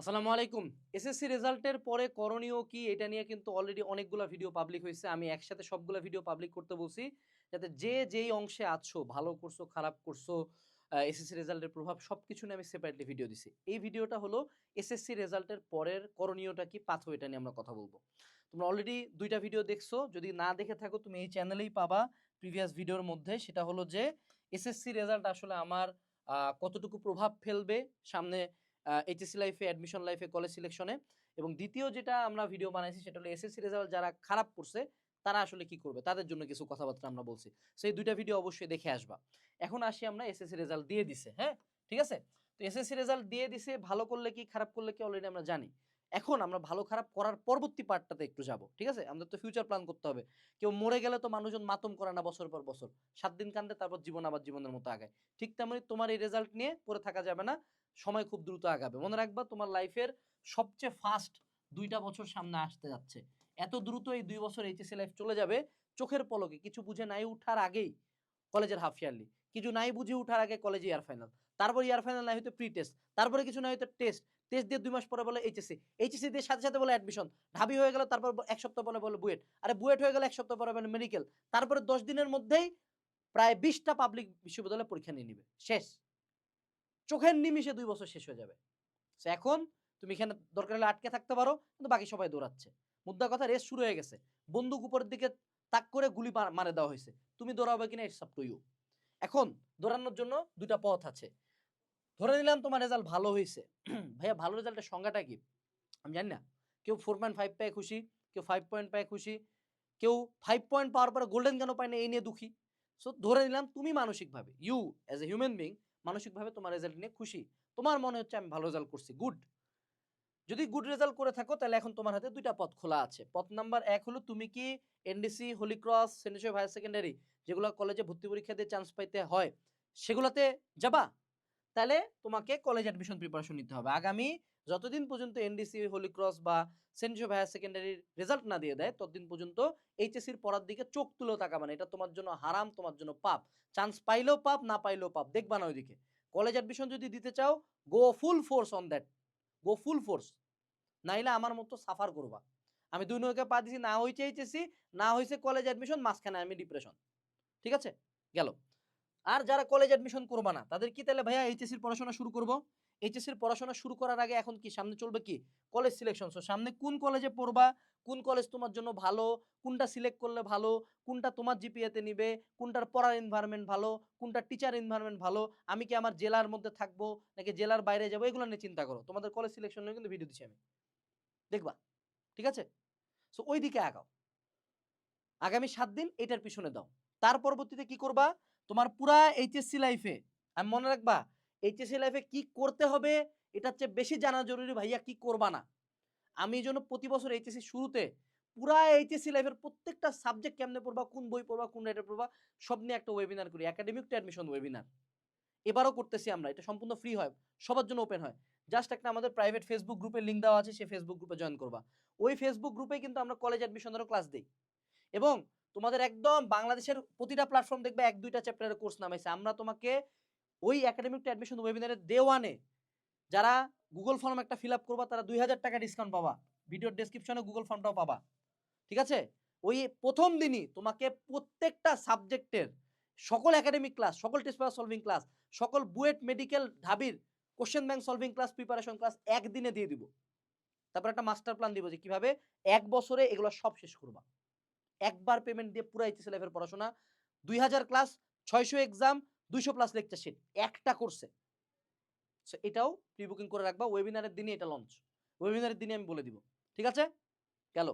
আসসালামু আলাইকুম। এসএসসি রেজাল্টের পরে করণীয় কি? এটা নিয়ে কিন্তু অলরেডি অনেকগুলো ভিডিও পাবলিক হয়েছে। আমি একসাথে সবগুলো ভিডিও পাবলিক করতে বলছি। যাতে যে যেই অংশে আছো, ভালো করছ, খারাপ করছ এসএসসি রেজাল্টের প্রভাব সব কিছু নিয়ে আমি সেপারেটলি ভিডিও দিছি। এই ভিডিওটা হলো এসএসসি রেজাল্টের পরের করণীয়টা কি পাথো এটা নিয়ে আমরা কথা বলব। তোমরা অলরেডি দুইটা ভিডিও দেখছ। যদি না দেখে থাকো, তুমি এই চ্যানেলেই পাবা। প্রিভিয়াস ভিডিওর মধ্যে সেটা হলো যে, এসএসসি রেজাল্ট আসলে আমার কতটুকু প্রভাব ফেলবে? সামনে এইচএসসি লাইফে অ্যাডমিশন লাইফে কলেজ সিলেকশনে এবং দ্বিতীয় যেটা আমরা ভিডিও বানাইছি, সেটা হলো এসএসসি রেজাল্ট যারা খারাপ করছে, তারা আসলে কি করবে? তাদের জন্য কিছু কথাবার্তা আমরা বলছি। সেই দুইটা ভিডিও অবশ্যই দেখে আসবা। এখন আসি আমরা এসএসসি রেজাল্ট দিয়ে দিছে হ্যাঁ? ঠিক আছে? তো এসএসসি রেজাল্ট দিয়ে দিছে, ভালো করলে কি, খারাপ করলে কি অলরেডি আমরা জানি। এখন আমরা ভালো খারাপ করার পরবর্তী পার্টটাতে একটু যাব, ঠিক আছে? আমাদের তো ফিউচার প্ল্যান করতে হবে। কেউ মরে গেলে তো মানুষজন মাতম করে না বছর পর বছর। সাত দিন কান্দে তারপর জীবন আবার জীবনের মতো আগায়। ঠিক তেমনি তোমার এই রেজাল্ট নিয়ে পরে থাকা যাবে না। সময় খুব দ্রুত আগাবে। মনে রাখবা তোমার লাইফের সবচেয়ে ফাস্ট দুইটা বছর সামনে আসতে যাচ্ছে। এত দ্রুত এই দুই বছর এইচএসসি লাইফ চলে যাবে, চোখের পলকে। কিছু বুঝে নাই উঠার আগেই কলেজের হাফ ইয়ারলি কিছু নাই বুঝে উঠার আগে কলেজে ইয়ার ফাইনাল তারপর ইয়ার ফাইনাল নাই হয়তো প্রি টেস্ট তারপরে কিছু নাই হয়তো টেস্ট টেস্ট দিয়ে দুই মাস পরে বলে এইচএসসি এইচএসসি দিয়ে সাথে সাথে বলে অ্যাডমিশন ঢাবি হয়ে গেল, তারপর এক সপ্তাহ পরে বলে বুয়েট। আরে বুয়েট হয়ে গেলে, এক সপ্তাহ পরে বলে মেডিকেল তারপরে দশ দিনের মধ্যেই প্রায় বিশটা পাবলিক বিশ্ববিদ্যালয়ে পরীক্ষা নিয়ে নিবে। শেষ। চোখের নিমিষে দুই বছর শেষ হয়ে যাবে। এখন তুমি এখানে দরকার হলে আটকে থাকতে পারো, কিন্তু বাকি সবাই দৌড়াচ্ছে। মুদ্রা কথা রেস শুরু হয়ে গেছে। বন্দুক উপরের দিকে তাক করে গুলি মারে দেওয়া হয়েছে। তুমি দৌড়াবে কিনা ইটস আপ টু ইউ এখন দৌড়ানোর জন্য দুইটা পথ আছে। ধরে নিলাম তোমার রেজাল্ট ভালো হয়েছে ভাইয়া, ভালো রেজাল্টের সংজ্ঞাটা কি? আমি জানি না। কেউ ফোর পয়েন্ট ফাইভ পায় খুশি, কেউ ফাইভ পয়েন্ট পায় খুশি, কেউ ফাইভ পয়েন্ট পাওয়ার পরে গোল্ডেন কেন পায় না, এই নিয়ে দুঃখী। সো ধরে নিলাম তুমি মানসিকভাবে you as a human being মানসিকভাবে তোমার রেজাল্ট নিয়ে খুশি। তোমার মনে হচ্ছে আমি ভালো রেজাল্ট করছি গুড যদি গুড রেজাল্ট করে থাকো, তাহলে এখন তোমার হাতে দুইটা পথ খোলা আছে। পথ নাম্বার এক হলো তুমি কি NDC Holy Cross Saint higher secondary যেগুলো কলেজে ভর্তি পরীক্ষা দিয়ে চান্স পাইতে হয়, সেগুলোতে যাবা? তাহলে তোমাকে কলেজ অ্যাডমিশন প্রিপারেশন নিতে হবে। আগামী যতদিন পর্যন্ত এনডিসি হোলি ক্রস বা সেন্ট জোসেফ হায়ার সেকেন্ডারির রেজাল্ট না দিয়ে দেয়, ততদিন পর্যন্ত এইচএসসির পড়ার দিকে চোখ তুলেও তাকাবা না। এটা তোমার জন্য হারাম, তোমার জন্য পাপ। চান্স পাইলেও পাপ, না পাইলেও পাপ। দেখবা না ওইদিকে। কলেজ অ্যাডমিশন যদি দিতে চাও go full force on that go full force নাইলে আমার মতো সাফার করবা। আমি দুই নৌকে পা দিছি, না হয়েছে এইচএসি না হয়েছে কলেজ অ্যাডমিশন মাঝখানে আমি ডিপ্রেশন ঠিক আছে? গেল। আর যারা কলেজ অ্যাডমিশন করবা না, তাদের কি তাহলে ভাইয়া এইচএসির পড়াশোনা শুরু করব? এইচএসসির পড়াশোনা শুরু করার আগে এখন কি সামনে চলবে কি? কলেজ সিলেকশন সো সামনে কোন কলেজে পড়বা? কোন কলেজ তোমার জন্য ভালো? কোনটা সিলেক্ট করলে ভালো? কোনটা তোমার জিপিএতে নিবে? কোনটার পড়ার এনভায়রনমেন্ট ভালো? কোনটা টিচার এনভায়রনমেন্ট ভালো? আমি কি আমার জেলার মধ্যে থাকব? নাকি জেলার বাইরে যাব? এগুলো নিয়ে চিন্তা করো। তোমাদের কলেজ সিলেকশন নিয়ে কিন্তু ভিডিও দিচ্ছি আমি। দেখবা? ঠিক আছে? সো ওই দিকে আগাও। আগামী সাত দিন এটার পিছনে দাও। তার পরবর্তীতে কি করবা? তোমার পুরা এইচএসসি লাইফে আমি মনে রাখবা এইচএসসি লাইফে কি করতে হবে? এটা হচ্ছে বেশি জানা জরুরি ভাইয়া কি করবা না? আমি এই জন্য প্রতি বছর এইচএসসি শুরুতে পুরা এইচএসসি লাইফের প্রত্যেকটা সাবজেক্ট কেমনে পড়বা, কোন বই পড়বা, কোন রাইটার পড়বা, সব নিয়ে একটা ওয়েবিনার করি। একাডেমিক টু অ্যাডমিশন ওয়েবিনার এবারও করতেছি আমরা। এটা সম্পূর্ণ ফ্রি হয়। সবার জন্য ওপেন হয়। জাস্ট একটা আমাদের প্রাইভেট ফেসবুক গ্রুপে লিঙ্ক দেওয়া আছে সেই ফেসবুক গ্রুপে জয়েন করবা। ওই ফেসবুক গ্রুপে কিন্তু আমরা কলেজ অ্যাডমিশনেরও ক্লাস দিই। এবং তোমাদের একদম বাংলাদেশের প্রতিটা প্ল্যাটফর্ম দেখবে এক দুইটা চ্যাপ্টারের কোর্স নামাইছে। আমরা তোমাকে ওই একাডেমিক অ্যাডমিশন ওয়েবিনারের ডে ওয়ানে যারা গুগল ফর্ম একটা ফিল আপ করবা, তারা দুই হাজার টাকা ডিসকাউন্ট পাবা। ভিডিওর ডেসক্রিপশনে গুগল ফর্মটাও পাবা। ঠিক আছে? ওই প্রথম দিনই তোমাকে প্রত্যেকটা সাবজেক্টের সকল একাডেমিক ক্লাস সকল টেস্ট পেপার সলভিং ক্লাস সকল BUET medical ঢাবির question bank solving class preparation class একদিনে দিয়ে দিব। তারপর একটা মাস্টার প্ল্যান দিব যে কীভাবে এক বছরে এগুলো সব শেষ করবা। একবার পেমেন্ট দিয়ে পুরো এইচএসসি লাইফের পড়াশোনা, দুই হাজার ক্লাস ছয়শো এক্সাম দুইশো প্লাস লেকচার শিট একটা কোর্সে সো এটাও প্রি বুকিং করে রাখবা ওয়েবিনারের দিনই এটা লঞ্চ ওয়েবিনারের দিনই আমি বলে দিব। ঠিক আছে? গেল।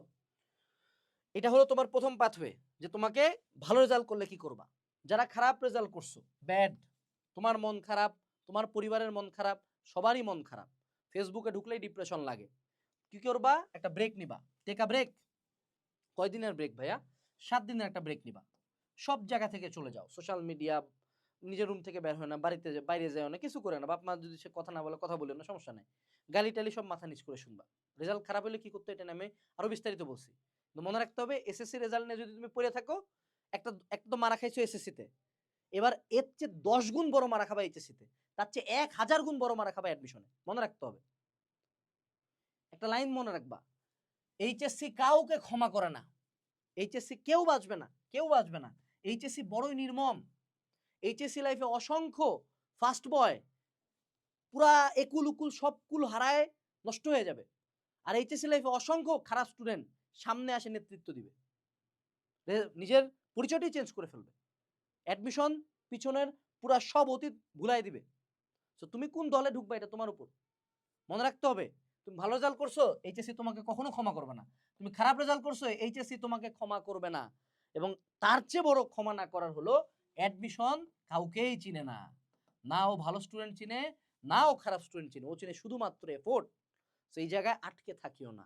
এটা হলো তোমার প্রথম পাথওয়ে যে তোমাকে ভালো রেজাল্ট করলে কি করবা? যারা খারাপ রেজাল্ট করছ ব্যাড তোমার মন খারাপ, তোমার পরিবারের মন খারাপ, সবারই মন খারাপ ফেসবুকে ঢুকলেই ডিপ্রেশন লাগে। কি করবা? একটা ব্রেক নিবা। টেকা ব্রেক কয়দিনের ব্রেক ভাইয়া? সাত দিনের একটা ব্রেক নিবা। সব জায়গা থেকে চলে যাও। সোশ্যাল মিডিয়া নিজের রুম থেকে বের হয় না, বাড়িতে বাইরে যায় না, কিছু করে না। বাপ মা যদি সে কথা না বলে, কথা বলে না, সমস্যা নাই। গালি টালি সব মাথা নিচ করে শুনবা। রেজাল্ট খারাপ হলে কি করতে এটা নামে আরও বিস্তারিত বলছি। মনে রাখতে হবে এসএসসি রেজাল্ট নিয়ে যদি তুমি পড়ে থাকো, একটা তো মারা খাইছো এসএসসিতে এবার এর চেয়ে দশ গুণ বড় মারা খাবা এইচএসসিতে তার চেয়ে এক হাজার গুণ বড় মারা খাবা অ্যাডমিশনে মনে রাখতে হবে। একটা লাইন মনে রাখবা। এইচএসসি কাউকে ক্ষমা করে না। এইচএসসি কেউ বাঁচবে না, কেউ বাঁচবে না। এইচএসসি বড়ই নির্মম। এইচএসসি লাইফে অসংখ্য ফার্স্ট বয় পুরা একুল উকুল সব কুল হারায় নষ্ট হয়ে যাবে। আর এইচএসসি লাইফে অসংখ্য খারাপ স্টুডেন্ট সামনে আসে নেতৃত্ব দিবে। নিজের পরিচয়টাই চেঞ্জ করে ফেলবে। অ্যাডমিশন পিছনের পুরা সব অতীত ভুলাই দিবে। তো তুমি কোন দলে ঢুকবে এটা তোমার উপর? মনে রাখতে হবে, তুমি ভালো রেজাল্ট করছ এইচএসসি তোমাকে কখনো ক্ষমা করবে না। তুমি খারাপ রেজাল্ট করছ এইচএসসি তোমাকে ক্ষমা করবে না। এবং তার চেয়ে বড় ক্ষমা না করার হলো অ্যাডমিশন কাউকেই চিনে না। না ও ভালো স্টুডেন্ট চিনে, না ও খারাপ স্টুডেন্ট চিনে। ও চিনে শুধুমাত্র এফোর্ট সেই জায়গায় আটকে থাকিও না।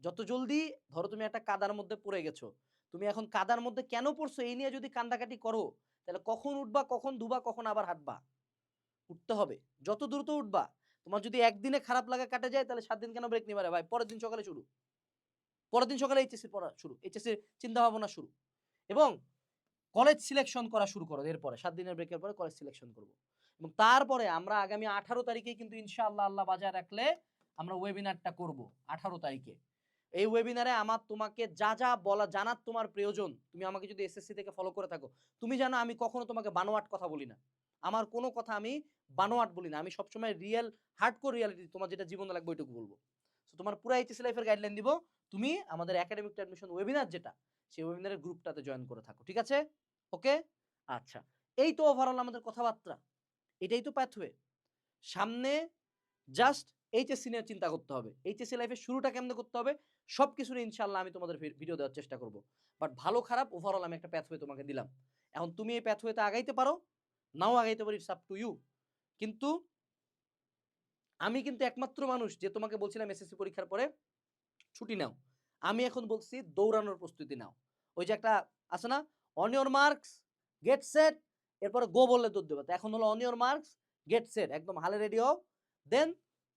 যত জলদি ধরো তুমি একটা কাদার মধ্যে পড়ে গেছো, তুমি এখন কাদার মধ্যে কেন পড়ছো এই নিয়ে যদি কান্দাকাটি করো, তাহলে কখন উঠবা, কখন দুবা কখন আবার হাঁটবা? উঠতে হবে। যত দ্রুত উঠবা, তোমার যদি একদিনে খারাপ লাগা কাটে যায়, তাহলে সাত দিন কেন ব্রেক নিবে রে ভাই, পরের দিন সকালে শুরু। পরের দিন সকালে এইচএসসি পড়া শুরু। এইচএসসি চিন্তা ভাবনা শুরু। এবং কলেজ সিলেকশন করা শুরু করো, এরপরে, সাত দিনের ব্রেকের পরে কলেজ সিলেকশন করব। এবং তারপরে আমরা আগামী আঠারো তারিখে কিন্তু ইনশাআল্লাহ আল্লাহ বাজায় রাখলে আমরা ওয়েবিনারটা করব, আঠারো তারিখে। এই ওয়েবিনারে আমার তোমাকে যা যা বলা, জানার তোমার প্রয়োজন, তুমি আমাকে যদি এসএসসি থেকে ফলো করে থাকো, তুমি জানো আমি কখনো তোমাকে বানোয়াট কথা বলি না। আমার কোনো কথা আমি বানোয়াট বলি না, আমি সবসময় রিয়েল হার্ডকোর রিয়ালিটি তোমার যেটা জীবনে লাগবে ওইটুকু বলব। তোমার পুরো এইচএসসি লাইফের গাইডলাইন দিব, তুমি আমাদের একাডেমিক অ্যাডমিশন ওয়েবিনার যেটা সেই ওয়েবিনারের গ্রুপটাতে জয়েন করে থাকো, ঠিক আছে? ওকে আচ্ছা এই তো ওভারঅল আমাদের কথাবার্তা, এটাই তো প্যাথওয়ে সামনে জাস্ট এইচএসসি নিয়ে চিন্তা করতে হবে এইচএসসি লাইফের শুরুটা কেমনে করতে হবে সব কিছু নিয়ে ইনশাল্লাহ আমি তোমাদের ভিডিও দেওয়ার চেষ্টা করব। বাট ভালো খারাপ ওভারঅল আমি একটা প্যাথওয়ে তোমাকে দিলাম। এখন তুমি এই প্যাথওয়েতে আগাইতে পারো, নাও আগাইতে পারি ইটস আপ টু ইউ কিন্তু আমি কিন্তু একমাত্র মানুষ যে তোমাকে বলছিলাম এসএসসি পরীক্ষার পরে, ছুটি নাও। আমি এখন বলছি দৌড়ানোর প্রস্তুতি নাও। ওই যে একটা আছে না on your marks get set এরপরে গো বললে দৌড় দেবে। এখন হলো on your marks get set একদম হালে রেডি হও। দেন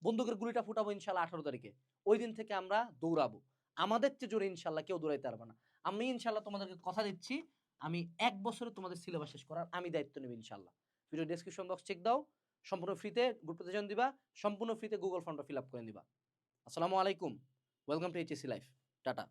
বন্দুকের গুলিটা ফুটাবো ইনশাল্লাহ আঠারো তারিখে। ওই দিন থেকে আমরা দৌড়াবো। আমাদের চেয়ে জোরে ইনশাল্লাহ কেউ দৌড়াইতে পারবে না। আমি ইনশাল্লাহ তোমাদেরকে কথা দিচ্ছি, আমি এক বছরে তোমাদের সিলেবাস শেষ করার আমি দায়িত্ব নেব ইনশাল্লাহ। ভিডিও ডেসক্রিপশন বক্স চেক দাও, সম্পূর্ণ ফ্রিতে গ্রুপে জয়েন দিবা, সম্পূর্ণ ফ্রিতে গুগল ফর্মটা ফিল আপ করে দিবা আসসালামু আলাইকুম welcome to HSC life tata